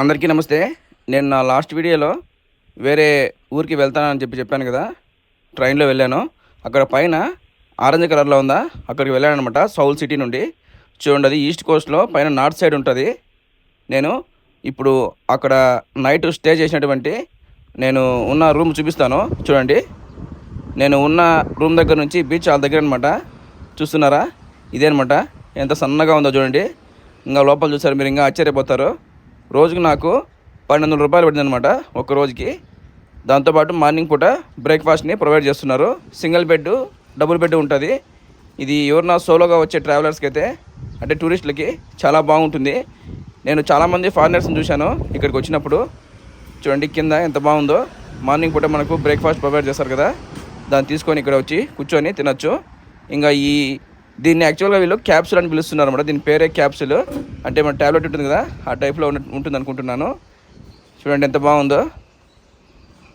అందరికీ నమస్తే. నేను నా లాస్ట్ వీడియోలో వేరే ఊరికి వెళ్తానని చెప్పి చెప్పాను కదా ట్రైన్లో వెళ్ళాను. అక్కడ పైన ఆరెంజ్ కలర్లో ఉందా అక్కడికి వెళ్ళాను అనమాట సౌల్ సిటీ నుండి. చూడండి అది ఈస్ట్ కోస్ట్లో పైన నార్త్ సైడ్ ఉంటుంది. నేను ఇప్పుడు అక్కడ నైట్ స్టే చేసినటువంటి నేను ఉన్న రూమ్ చూపిస్తాను. చూడండి నేను ఉన్న రూమ్ దగ్గర నుంచి బీచ్ వాళ్ళ దగ్గర అనమాట చూస్తున్నారా? ఇదే అనమాట ఎంత సన్నగా ఉందో చూడండి. ఇంకా లోపల చూసారు మీరు ఇంకా ఆశ్చర్యపోతారు. రోజుకి నాకు పన్నెండు వందల రూపాయలు పడింది అనమాట ఒక రోజుకి దాంతోపాటు మార్నింగ్ పూట బ్రేక్ఫాస్ట్ని ప్రొవైడ్ చేస్తున్నారు. సింగిల్ బెడ్ డబుల్ బెడ్ ఉంటుంది. ఇది ఎవరన్నా సోలోగా వచ్చే ట్రావెలర్స్కి అయితే అంటే టూరిస్టులకి చాలా బాగుంటుంది. నేను చాలామంది ఫారినర్స్ని చూశాను ఇక్కడికి వచ్చినప్పుడు. చూడండి కింద ఎంత బాగుందో. మార్నింగ్ పూట మనకు బ్రేక్ఫాస్ట్ ప్రొవైడ్ చేస్తారు కదా. దాన్ని తీసుకొని ఇక్కడ వచ్చి కూర్చొని తినొచ్చు. ఇంకా ఈ దీన్ని యాక్చువల్గా వీళ్ళు క్యాప్సుల్ అని పిలుస్తున్నారు అనమాట దీని పేరే క్యాప్సుల్ అంటే మన ట్యాబ్లెట్ ఉంటుంది కదా ఆ టైప్లో ఉంటుంది అనుకుంటున్నాను. చూడండి ఎంత బాగుందో.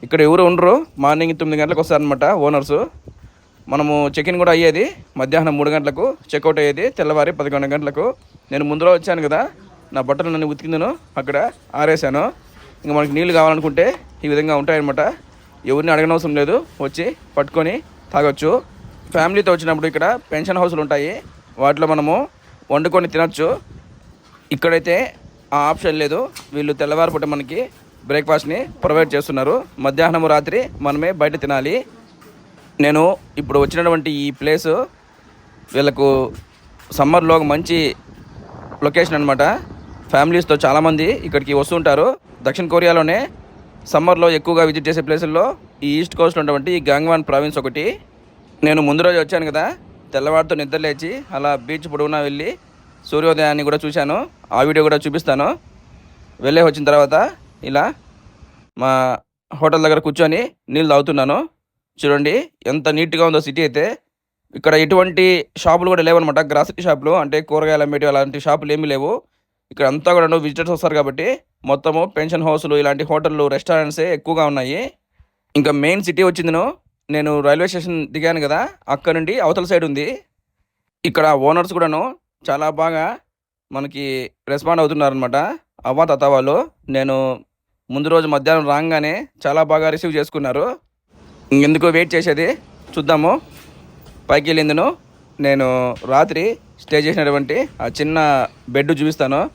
ఇక్కడ ఎవరు ఉండరు. మార్నింగ్ తొమ్మిది గంటలకు వస్తారనమాట ఓనర్స్ మనము చెక్ ఇన్ కూడా అయ్యేది మధ్యాహ్నం మూడు గంటలకు చెక్అవుట్ అయ్యేది తెల్లవారి పదకొండు గంటలకు. నేను ముందులో వచ్చాను కదా నా బట్టలు నన్ను ఉతికిందను అక్కడ ఆరేసాను. ఇంకా మనకి నీళ్ళు కావాలనుకుంటే ఈ విధంగా ఉంటాయన్నమాట. ఎవరిని అడగనవసరం లేదు వచ్చి పట్టుకొని తాగొచ్చు. ఫ్యామిలీతో వచ్చినప్పుడు ఇక్కడ పెన్షన్ హౌస్లు ఉంటాయి. వాటిలో మనము వండుకొని తినచ్చు. ఇక్కడైతే ఆ ఆప్షన్ లేదు. వీళ్ళు తెల్లవారిపూట మనకి బ్రేక్ఫాస్ట్ని ప్రొవైడ్ చేస్తున్నారు. మధ్యాహ్నం రాత్రి మనమే బయట తినాలి. నేను ఇప్పుడు వచ్చినటువంటి ఈ ప్లేసు వీళ్ళకు సమ్మర్లో ఒక మంచి లొకేషన్ అనమాట ఫ్యామిలీస్తో చాలామంది ఇక్కడికి వస్తుంటారు. దక్షిణ కొరియాలోనే సమ్మర్లో ఎక్కువగా విజిట్ చేసే ప్లేసుల్లో ఈ ఈస్ట్ కోస్ట్లో ఉన్నటువంటి ఈ గాంగ్వాన్ ప్రావిన్స్ ఒకటి. నేను ముందు రోజు వచ్చాను కదా తెల్లవారితో నిద్ర లేచి అలా బీచ్ పొడవునా వెళ్ళి సూర్యోదయాన్ని కూడా చూశాను. ఆ వీడియో కూడా చూపిస్తాను. వెళ్ళే వచ్చిన తర్వాత ఇలా మా హోటల్ దగ్గర కూర్చొని నీళ్ళు తాగుతున్నాను. చూడండి ఎంత నీట్గా ఉందో సిటీ అయితే. ఇక్కడ ఎటువంటి షాపులు కూడా లేవన్నమాట. గ్రాసరీ షాపులు అంటే కూరగాయలు అమ్మేటి అలాంటి షాపులు ఏమీ లేవు. ఇక్కడ అంతా కూడా విజిటర్స్ వస్తారు కాబట్టి మొత్తము పెన్షన్ హౌస్లు ఇలాంటి హోటళ్ళు రెస్టారెంట్సే ఎక్కువగా ఉన్నాయి. ఇంకా మెయిన్ సిటీ వచ్చిందిను. నేను రైల్వే స్టేషన్ దిగాను కదా అక్కడ నుండి అవతల సైడ్ ఉంది. ఇక్కడ ఓనర్స్ కూడాను చాలా బాగా మనకి రెస్పాండ్ అవుతున్నారనమాట అవ్వ తాత వాళ్ళు నేను ముందు రోజు మధ్యాహ్నం రాగానే చాలా బాగా రిసీవ్ చేసుకున్నారు. ఇంకెందుకు వెయిట్ చేసేది. చూద్దాము. పైకి వెళ్ళిందును. నేను రాత్రి స్టే చేసినటువంటి ఆ చిన్న బెడ్ చూపిస్తాను.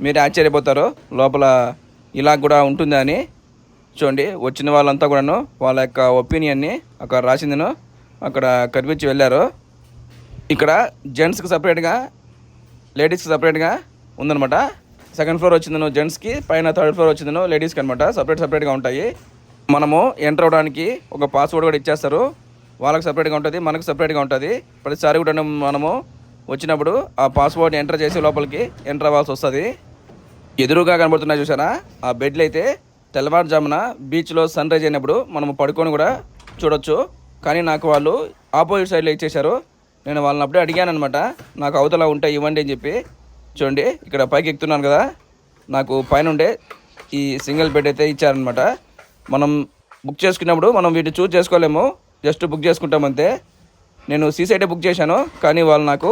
మీరు ఆశ్చర్యపోతారు. లోపల ఇలా కూడా ఉంటుందా అని చూడండి వచ్చిన వాళ్ళంతా కూడాను వాళ్ళ యొక్క ఒపీనియన్ని అక్కడ రాసిందను. అక్కడ కనిపించి వెళ్ళారు. ఇక్కడ జెంట్స్కి సపరేట్గా లేడీస్కి సపరేట్గా ఉందనమాట సెకండ్ ఫ్లోర్ వచ్చిందను జెంట్స్కి పైన థర్డ్ ఫ్లోర్ వచ్చిందను లేడీస్కి అనమాట సపరేట్ సపరేట్గా ఉంటాయి. మనము ఎంటర్ అవ్వడానికి ఒక పాస్వర్డ్ కూడా ఇచ్చేస్తారు. వాళ్ళకి సపరేట్గా ఉంటుంది మనకు సపరేట్గా ఉంటుంది. ప్రతిసారి కూడా మనము వచ్చినప్పుడు ఆ పాస్వర్డ్ ఎంటర్ చేసి లోపలికి ఎంటర్ అవ్వాల్సి వస్తుంది. ఎదురుగా కనబడుతున్నాయి చూసారా ఆ బెడ్లు అయితే తెల్లవారుజామున బీచ్లో సన్ రైజ్ అయినప్పుడు మనము పడుకొని కూడా చూడొచ్చు. కానీ నాకు వాళ్ళు ఆపోజిట్ సైడ్లో ఇచ్చేశారు. నేను వాళ్ళని అప్పుడే అడిగాను అనమాట నాకు అవతల ఉంటాయి ఇవ్వండి అని చెప్పి. చూడండి ఇక్కడ పైకి ఎక్కుతున్నాను కదా. నాకు పైన ఉండే ఈ సింగిల్ బెడ్ అయితే ఇచ్చారనమాట మనం బుక్ చేసుకున్నప్పుడు మనం వీటిని చూస్ చేసుకోలేము. జస్ట్ బుక్ చేసుకుంటాం అంతే. నేను సీ సైడే బుక్ చేశాను కానీ వాళ్ళు నాకు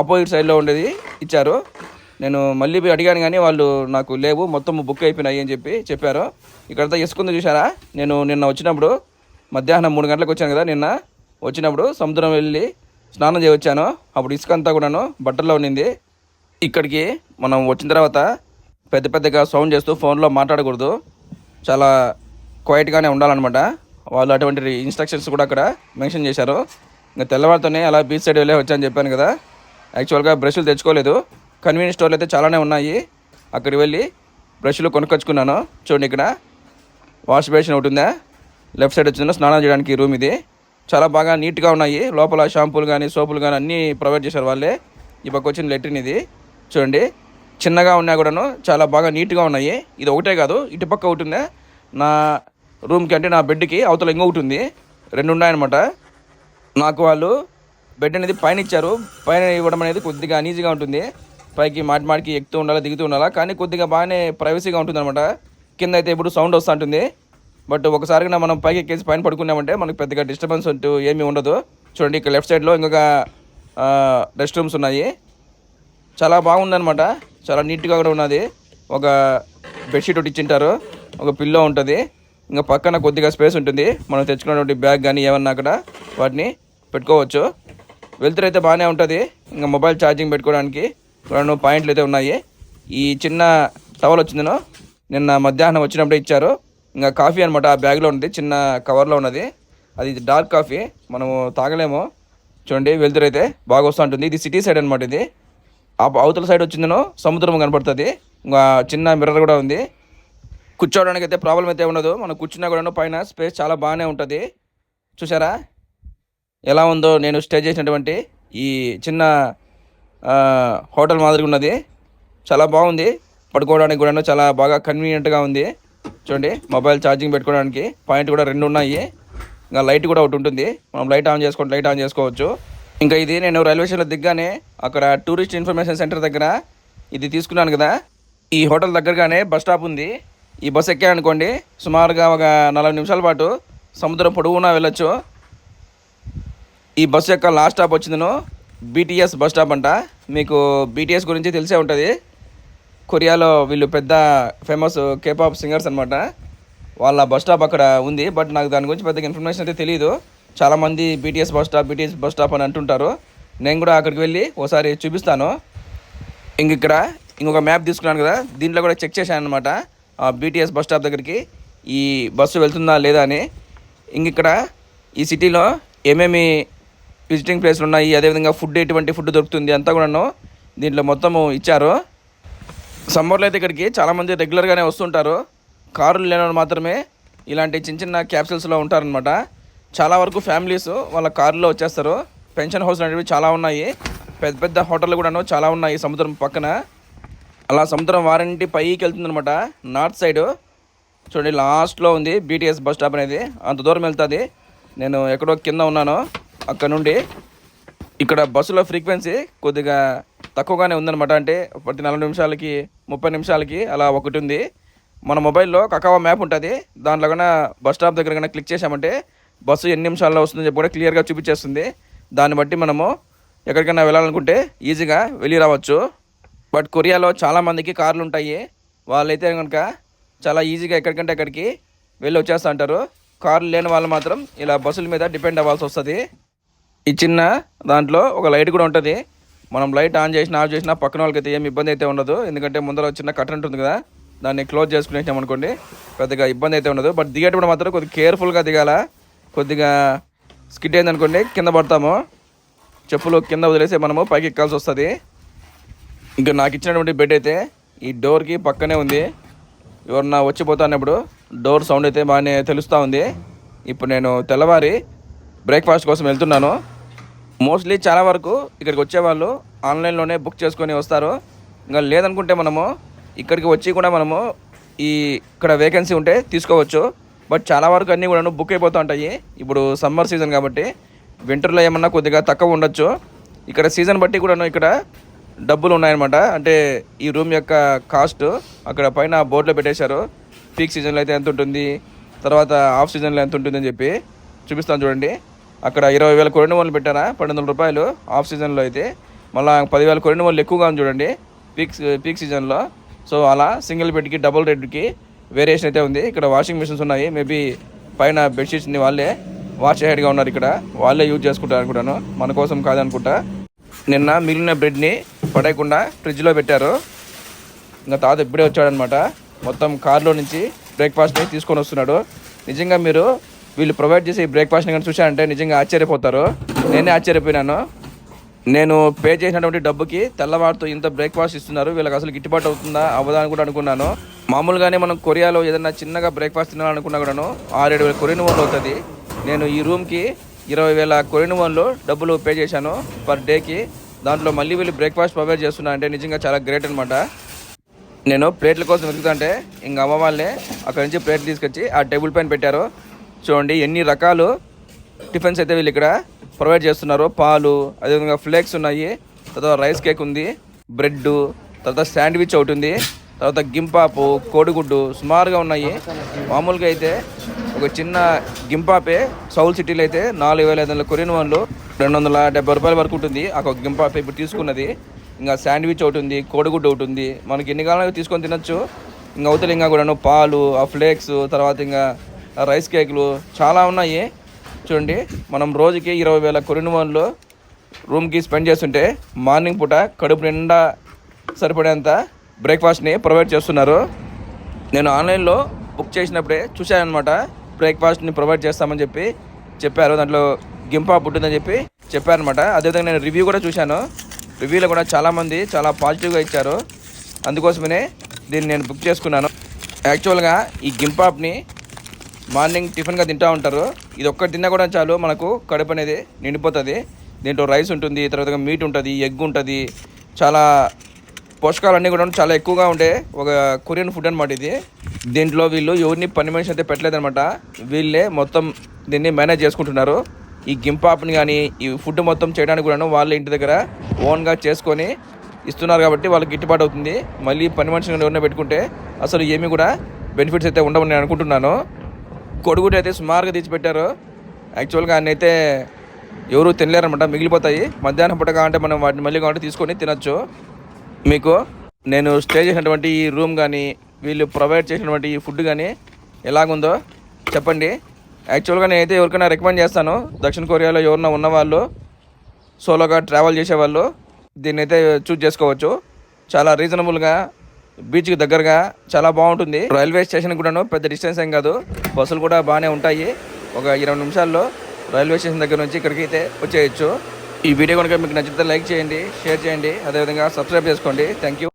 ఆపోజిట్ సైడ్లో ఉండేది ఇచ్చారు. నేను మళ్ళీ పోయి అడిగాను కానీ వాళ్ళు నాకు లేవు మొత్తం బుక్ అయిపోయినాయి అని చెప్పి చెప్పారు. ఇక్కడంతా ఇసుకుంది చూసారా నేను నిన్న వచ్చినప్పుడు మధ్యాహ్నం మూడు గంటలకు వచ్చాను కదా నిన్న. వచ్చినప్పుడు సముద్రం వెళ్ళి స్నానం చేయి వచ్చాను. అప్పుడు ఇసుక అంతా కూడాను బట్టల్లో ఉండింది. ఇక్కడికి మనం వచ్చిన తర్వాత పెద్ద పెద్దగా సౌండ్ చేస్తూ ఫోన్లో మాట్లాడకూడదు. చాలా క్వైట్గానే ఉండాలన్నమాట. వాళ్ళు అటువంటి ఇన్స్ట్రక్షన్స్ కూడా అక్కడ మెన్షన్ చేశారు. ఇంకా తెల్లవారితోనే అలా బీచ్ సైడ్ వెళ్ళే వచ్చాను చెప్పాను కదా. యాక్చువల్గా బ్రష్లు తెచ్చుకోలేదు. కన్వీనియన్స్ స్టోర్లు అయితే చాలానే ఉన్నాయి. అక్కడికి వెళ్ళి బ్రష్లు కొనుక్కొచ్చుకున్నాను. చూడండి ఇక్కడ. వాష్ బేషన్ ఒకటి ఉందా? లెఫ్ట్ సైడ్ వచ్చిందో స్నానం చేయడానికి రూమ్ ఇది. చాలా బాగా నీట్గా ఉన్నాయి. లోపల షాంపూలు కానీ సోపులు కానీ అన్నీ ప్రొవైడ్ చేశారు వాళ్ళే. ఈ పక్క వచ్చిన లెట్రిన్ ఇది. చూడండి. చిన్నగా ఉన్నా కూడాను చాలా బాగా నీట్గా ఉన్నాయి. ఇది ఒకటే కాదు ఇటు పక్క ఒకటి ఉందా? నా రూమ్కి అంటే నా బెడ్కి అవతల ఇంకొకటి ఉంది. రెండు ఉన్నాయన్నమాట. నాకు వాళ్ళు బెడ్ అనేది పైన ఇచ్చారు. పైన ఇవ్వడం అనేది కొద్దిగా అనీజీగా ఉంటుంది. పైకి మాటి మాటికి ఎక్కుతూ ఉండాలా దిగుతూ ఉండాలా కానీ కొద్దిగా బాగానే ప్రైవసీగా ఉంటుందన్నమాట. కింద అయితే ఇప్పుడు సౌండ్ వస్తూ ఉంటుంది. బట్ ఒకసారిగా మనం పైకి ఎక్కేసి పైన పడుకున్నామంటే మనకు పెద్దగా డిస్టర్బెన్స్ అంటూ ఏమీ ఉండదు. చూడండి ఇక్కడ లెఫ్ట్ సైడ్లో ఇంకొక రెస్ట్ రూమ్స్ ఉన్నాయి. చాలా బాగుందనమాట చాలా నీట్గా కూడా ఉన్నది. ఒక బెడ్షీట్ ఒకటి ఇచ్చింటారు. ఒక పిల్లో ఉంటుంది. ఇంకా పక్కన కొద్దిగా స్పేస్ ఉంటుంది. మనం తెచ్చుకున్నటువంటి బ్యాగ్ కానీ ఏమన్నా అక్కడ వాటిని పెట్టుకోవచ్చు. వెళ్తురు బాగానే ఉంటుంది. ఇంకా మొబైల్ ఛార్జింగ్ పెట్టుకోవడానికి రెండు పాయింట్లు అయితే ఉన్నాయి. ఈ చిన్న టవల్ వచ్చిందను నిన్న మధ్యాహ్నం వచ్చినప్పుడే ఇచ్చారు. ఇంకా కాఫీ అనమాట ఆ బ్యాగ్లో ఉంది చిన్న కవర్లో ఉన్నది. అది డార్క్ కాఫీ మనము తాగలేము. చూడండి వెళ్తురు అయితే బాగా వస్తూ ఉంటుంది. ఇది సిటీ సైడ్ అనమాట ఇది. ఆ అవతల సైడ్ వచ్చిందను సముద్రం కనపడుతుంది. ఇంకా చిన్న మిర్రర్ కూడా ఉంది. కూర్చోవడానికి అయితే ప్రాబ్లం అయితే ఉండదు. మనం కూర్చున్నా కూడా పైన స్పేస్ చాలా బాగానే ఉంటుంది. చూసారా ఎలా ఉందో నేను స్టే చేసినటువంటి ఈ చిన్న హోటల్ మాదిరిగా ఉన్నది. చాలా బాగుంది. పడుకోవడానికి కూడా చాలా బాగా కన్వీనియంట్గా ఉంది. చూడండి మొబైల్ ఛార్జింగ్ పెట్టుకోవడానికి. పాయింట్ కూడా రెండు ఉన్నాయి. ఇంకా లైట్ కూడా ఒకటి ఉంటుంది. మనం లైట్ ఆన్ చేసుకోండి లైట్ ఆన్ చేసుకోవచ్చు. ఇంకా ఇది నేను రైల్వే స్టేషన్లో దిగ్గానే అక్కడ టూరిస్ట్ ఇన్ఫర్మేషన్ సెంటర్ దగ్గర ఇది తీసుకున్నాను కదా. ఈ హోటల్ దగ్గరగానే బస్ స్టాప్ ఉంది. ఈ బస్ ఎక్కాయనుకోండి సుమారుగా ఒక నలభై నిమిషాల పాటు సముద్రం పొడవునా వెళ్ళొచ్చు. ఈ బస్సు యొక్క లాస్ట్ స్టాప్ వచ్చిందను బీటీఎస్ బస్ స్టాప్ అంట. మీకు బీటీఎస్ గురించి తెలిసే ఉంటుంది. కొరియాలో వీళ్ళు పెద్ద ఫేమస్ కేపాప్ సింగర్స్ అనమాట వాళ్ళ బస్ స్టాప్ అక్కడ ఉంది బట్ నాకు దాని గురించి పెద్దగా ఇన్ఫర్మేషన్ అయితే తెలియదు చాలామంది BTS bus stop BTS bus stop అని అంటుంటారు. నేను కూడా అక్కడికి వెళ్ళి ఒకసారి చూపిస్తాను. ఇంక ఇక్కడ ఇంకొక మ్యాప్ తీసుకున్నాను కదా దీంట్లో కూడా చెక్ చేశాను అనమాట బీటీఎస్ బస్ స్టాప్ దగ్గరికి ఈ బస్సు వెళ్తుందా లేదా అని. ఇంక ఇక్కడ ఈ సిటీలో ఏమేమి విజిటింగ్ ప్లేస్లు ఉన్నాయి. అదేవిధంగా ఫుడ్ ఎటువంటి ఫుడ్ దొరుకుతుంది అంతా కూడాను దీంట్లో మొత్తము ఇచ్చారు. సమ్మర్లో అయితే ఇక్కడికి చాలామంది రెగ్యులర్గానే వస్తుంటారు. కారులు లేని మాత్రమే ఇలాంటి చిన్న చిన్న క్యాప్సిల్స్లో ఉంటారనమాట చాలా వరకు ఫ్యామిలీస్ వాళ్ళ కారులో వచ్చేస్తారు. పెన్షన్ హౌస్ అనేవి చాలా ఉన్నాయి. పెద్ద పెద్ద హోటళ్ళు కూడాను చాలా ఉన్నాయి సముద్రం పక్కన. అలా సముద్రం వారంటీ పైకి వెళ్తుందనమాట నార్త్ సైడ్ చూడండి లాస్ట్లో ఉంది బీటీఎస్ బస్ స్టాప్ అనేది. అంత దూరం వెళ్తుంది. నేను ఎక్కడో కింద ఉన్నాను. అక్కడ నుండి ఇక్కడ బస్సులో ఫ్రీక్వెన్సీ కొద్దిగా తక్కువగానే ఉందన్నమాట. అంటే ప్రతి నలభై నిమిషాలకి ముప్పై నిమిషాలకి అలా ఒకటి ఉంది. మన మొబైల్లో కకావా మ్యాప్ ఉంటుంది. దాంట్లో కన్నా బస్ స్టాప్ దగ్గర కన్నా క్లిక్ చేసామంటే బస్సు ఎన్ని నిమిషాల్లో వస్తుందని చెప్పి కూడా క్లియర్గా చూపించేస్తుంది. దాన్ని బట్టి మనము ఎక్కడికైనా వెళ్ళాలనుకుంటే ఈజీగా వెళ్ళి రావచ్చు. బట్ కొరియాలో చాలామందికి కార్లు ఉంటాయి. వాళ్ళైతే కనుక చాలా ఈజీగా ఎక్కడికంటే అక్కడికి వెళ్ళి వచ్చేస్తూ అంటారు. కార్లు లేని వాళ్ళు మాత్రం ఇలా బస్సుల మీద డిపెండ్ అవ్వాల్సి వస్తుంది. ఈ చిన్న దాంట్లో ఒక లైట్ కూడా ఉంటుంది. మనం లైట్ ఆన్ చేసినా ఆఫ్ చేసినా పక్కన వాళ్ళకి అయితే ఏమి ఇబ్బంది అయితే ఉండదు. ఎందుకంటే ముందర ఒక చిన్న కట్టన్ ఉంటుంది కదా దాన్ని క్లోజ్ చేసుకునేసాం అనుకోండి పెద్దగా ఇబ్బంది అయితే ఉండదు. బట్ దిగేటప్పుడు మాత్రం కొద్దిగా కేర్ఫుల్గా దిగాల. కొద్దిగా స్కిడ్ అయింది అనుకోండి కింద పడతాము. చెప్పులు కింద వదిలేసి మనము పైకి ఎక్కాల్సి వస్తుంది. ఇంకా నాకు ఇచ్చినటువంటి బెడ్ అయితే ఈ డోర్కి పక్కనే ఉంది. ఎవరన్నా వచ్చిపోతానప్పుడు డోర్ సౌండ్ అయితే బాగానే తెలుస్తూ ఉంది. ఇప్పుడు నేను తెల్లవారి బ్రేక్ఫాస్ట్ కోసం వెళ్తున్నాను. మోస్ట్లీ చాలా వరకు ఇక్కడికి వచ్చేవాళ్ళు ఆన్లైన్లోనే బుక్ చేసుకొని వస్తారు. ఇంకా లేదనుకుంటే మనము ఇక్కడికి వచ్చి కూడా మనము ఈ ఇక్కడ వేకెన్సీ ఉంటే తీసుకోవచ్చు. బట్ చాలా వరకు అన్నీ కూడా బుక్ అయిపోతూ ఉంటాయి. ఇప్పుడు సమ్మర్ సీజన్ కాబట్టి వింటర్లో ఏమన్నా కొద్దిగా తక్కువ ఉండొచ్చు. ఇక్కడ సీజన్ బట్టి కూడాను ఇక్కడ డబ్బులు ఉన్నాయన్నమాట. అంటే ఈ రూమ్ యొక్క కాస్ట్ అక్కడ పైన బోర్డులో పెట్టేశారు. పీక్ సీజన్లో అయితే ఎంత ఉంటుంది? తర్వాత ఆఫ్ సీజన్లో ఎంత ఉంటుంది అని చెప్పి చూపిస్తాను చూడండి. అక్కడ ఇరవై వేల కొరెండు వాళ్ళు పెట్టారా పన్నెండు వందల రూపాయలు ఆఫ్ సీజన్లో అయితే. మళ్ళీ పదివేల కొరిన వాళ్ళు ఎక్కువగా ఉంది చూడండి పీక్ పీక్ సీజన్లో. సో అలా సింగిల్ బెడ్కి డబుల్ బెడ్కి వేరియేషన్ అయితే ఉంది. ఇక్కడ వాషింగ్ మిషన్స్ ఉన్నాయి మేబీ పైన బెడ్షీట్స్ని వాళ్ళే వాష్ హెడ్గా ఉన్నారు ఇక్కడ. వాళ్ళే యూజ్ చేసుకుంటారు అనుకుంటాను మన కోసం కాదనుకుంటా. నిన్న మిగిలిన బ్రెడ్ని పడేయకుండా ఫ్రిడ్జ్లో పెట్టారు. ఇంకా తాత ఇప్పుడే వచ్చాడనమాట మొత్తం కార్లో నుంచి బ్రేక్ఫాస్ట్ని తీసుకొని వస్తున్నాడు. నిజంగా మీరు వీళ్ళు ప్రొవైడ్ చేసే ఈ బ్రేక్ఫాస్ట్ని కానీ చూశారంటే నిజంగా ఆశ్చర్యపోతారు. నేనే ఆశ్చర్యపోయినాను. నేను పే చేసినటువంటి డబ్బుకి తెల్లవారుతో ఇంత బ్రేక్ఫాస్ట్ ఇస్తున్నారు. వీళ్ళకి అసలు గిట్టుబాటు అవుతుందా? అవ్వదా అని కూడా అనుకున్నాను. మామూలుగానే మనం కొరియాలో ఏదైనా చిన్నగా బ్రేక్ఫాస్ట్ తినాలనుకున్నా కూడాను ఆరేడు వేల కొరియన్ వన్లు అవుతుంది. నేను ఈ రూమ్కి ఇరవై వేల కొరియన్ వన్లు డబ్బులు పే చేశాను పర్ డేకి. దాంట్లో మళ్ళీ వీళ్ళు బ్రేక్ఫాస్ట్ ప్రొవైడ్ చేస్తున్నా అంటే నిజంగా చాలా గ్రేట్ అనమాట నేను ప్లేట్ల కోసం వెతుకుతుంటే ఇంక అమ్మ వాళ్ళే అక్కడి నుంచి ప్లేట్లు తీసుకొచ్చి ఆ టేబుల్ పైన పెట్టారు. చూడండి ఎన్ని రకాలు టిఫిన్స్ అయితే వీళ్ళు ఇక్కడ ప్రొవైడ్ చేస్తున్నారు. పాలు అదేవిధంగా ఫ్లేక్స్ ఉన్నాయి తర్వాత రైస్ కేక్ ఉంది బ్రెడ్ తర్వాత శాండ్విచ్ ఒకటి ఉంది తర్వాత గింపాపు కోడిగుడ్డు సుమారుగా ఉన్నాయి. మామూలుగా అయితే ఒక చిన్న గింపాపే సౌల్ సిటీలో అయితే నాలుగు వేల ఐదు వందల కొరియన్ వన్లు రెండు వందల డెబ్బై రూపాయల వరకు ఉంటుంది. ఆ ఒక గింపాపే ఇప్పుడు తీసుకున్నది. ఇంకా శాండ్విచ్ ఒకటి ఉంది కోడిగుడ్డు ఒకటి ఉంది. మనకి ఎన్ని కాలంలో తీసుకొని తినొచ్చు. ఇంకా అవతల ఇంకా కూడాను పాలు ఆ ఫ్లేక్స్ తర్వాత ఇంకా రైస్ కేకులు చాలా ఉన్నాయి. చూడండి మనం రోజుకి ఇరవై వేల కొరినవాళ్ళు రూమ్కి స్పెండ్ చేస్తుంటే మార్నింగ్ పూట కడుపు నిండా సరిపడేంత బ్రేక్ఫాస్ట్ని ప్రొవైడ్ చేస్తున్నారు. నేను ఆన్లైన్లో బుక్ చేసినప్పుడే చూశానమాట బ్రేక్ఫాస్ట్ని ప్రొవైడ్ చేస్తామని చెప్పి చెప్పారు. దాంట్లో గింపా పుట్టిందని చెప్పి చెప్పారనమాట అదేవిధంగా నేను రివ్యూ కూడా చూశాను. రివ్యూలో కూడా చాలామంది చాలా పాజిటివ్గా ఇచ్చారు. అందుకోసమనే దీన్ని నేను బుక్ చేసుకున్నాను. యాక్చువల్గా ఈ గింపాప్ని మార్నింగ్ టిఫిన్గా తింటూ ఉంటారు. ఇది ఒక్కటి తిన్నా కూడా చాలు. మనకు కడుపు అనేది నిండిపోతుంది. దీంట్లో రైస్ ఉంటుంది తర్వాత మీట్ ఉంటుంది ఎగ్ ఉంటుంది. చాలా పోషకాలన్నీ కూడా చాలా ఎక్కువగా ఉండే ఒక కొరియన్ ఫుడ్ అనమాట ఇది. దీంట్లో వీళ్ళు ఎవరిని పని మనిషి అయితే పెట్టలేదనమాట వీళ్ళే మొత్తం దీన్ని మేనేజ్ చేసుకుంటున్నారు. ఈ గింపాప్ని కానీ ఈ ఫుడ్ మొత్తం చేయడానికి కూడా వాళ్ళ ఇంటి దగ్గర ఓన్గా చేసుకొని ఇస్తున్నారు కాబట్టి వాళ్ళకి గిట్టుబాటు అవుతుంది. మళ్ళీ పని మనిషిని ఎవరైనా పెట్టుకుంటే అసలు ఏమీ కూడా బెనిఫిట్స్ అయితే ఉండవని నేను అనుకుంటున్నాను. కొడుగుడు అయితే సుమారుగా తీసిపెట్టారు యాక్చువల్గా ఆయన అయితే ఎవరు తినలేరనమాట మిగిలిపోతాయి. మధ్యాహ్నం పూట కావాలంటే మనం వాటిని మళ్ళీ కావాలంటే తీసుకొని తినచ్చు. మీకు నేను స్టే చేసినటువంటి ఈ రూమ్ కానీ వీళ్ళు ప్రొవైడ్ చేసినటువంటి ఈ ఫుడ్ కానీ ఎలాగుందో చెప్పండి. యాక్చువల్గా నేనైతే ఎవరికైనా రికమెండ్ చేస్తాను. దక్షిణ కొరియాలో ఎవరైనా ఉన్నవాళ్ళు సోలోగా ట్రావెల్ చేసేవాళ్ళు దీన్ని అయితే చూస్ చేసుకోవచ్చు. చాలా రీజనబుల్గా బీచ్కి దగ్గరగా చాలా బాగుంటుంది. రైల్వే స్టేషన్ కూడాను పెద్ద డిస్టెన్స్ ఏం కాదు. బస్సులు కూడా బాగానే ఉంటాయి. ఒక ఇరవై నిమిషాల్లో రైల్వే స్టేషన్ దగ్గర నుంచి ఇక్కడికి అయితే వచ్చేయచ్చు. ఈ వీడియో కనుక మీకు నచ్చితే లైక్ చేయండి షేర్ చేయండి. అదేవిధంగా సబ్స్క్రైబ్ చేసుకోండి. Thank you